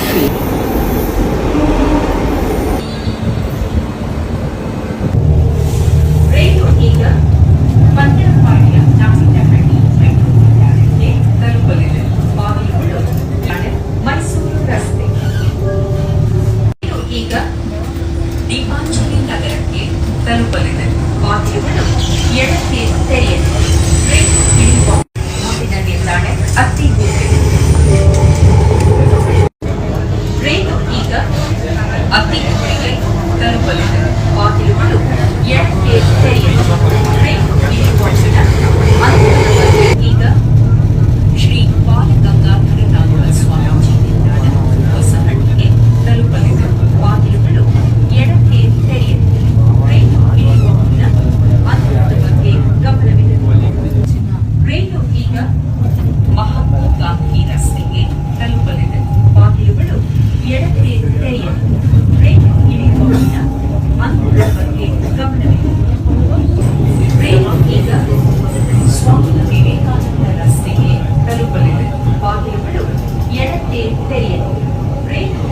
ಶ್ರೀ ರೈಲು ಈಗ ಪಂಚರಪಾಡಿಯ ನಾಮಿನಹಳ್ಳಿ ಮೆಟ್ರೋ ನಿಲ್ದಾಣಕ್ಕೆ ತಲುಪಲಿದೆ ಬಾಗಿಲುಗಳು ನಾಳೆ ಮೈಸೂರು ರಸ್ತೆ ರೈಲು ಈಗ ದೀಪಾಂಜಲಿ ನಗರಕ್ಕೆ ತಲುಪಲಿದೆ ಬಾಗಿಲುಗಳು ಎಡಕ್ಕೆ ಅತ್ತಿಗುಪ್ಪೆಗೆ ತಲುಪಲಿದೆ. ಬಾಗಿಲುಗಳು ಎಡಕ್ಕೆ ತೆರೆಯಲಿದೆ ಈಗ ಶ್ರೀ ಬಾಲಗಂಗಾಧರನಾಥ ಸ್ವಾಮೀಜಿ ನಿಲ್ದಾಣ ಹೊಸಹಳ್ಳಿಗೆ ತಲುಪಲಿದೆ. ಬಾಗಿಲುಗಳು ಎಡಕ್ಕೆ ತೆರೆಯಲಿದೆ ರೈಲು ಇಳಿಯುವ ಬಗ್ಗೆ ಗಮನವಿದೆ. ರೈಲು ಈಗ ಮಹಾತ್ಮ ಗಾಂಧಿ ರಸ್ತೆಗೆ ತಲುಪಲಿದೆ. ಬಾಗಿಲುಗಳು ಎಡಕ್ಕೆ T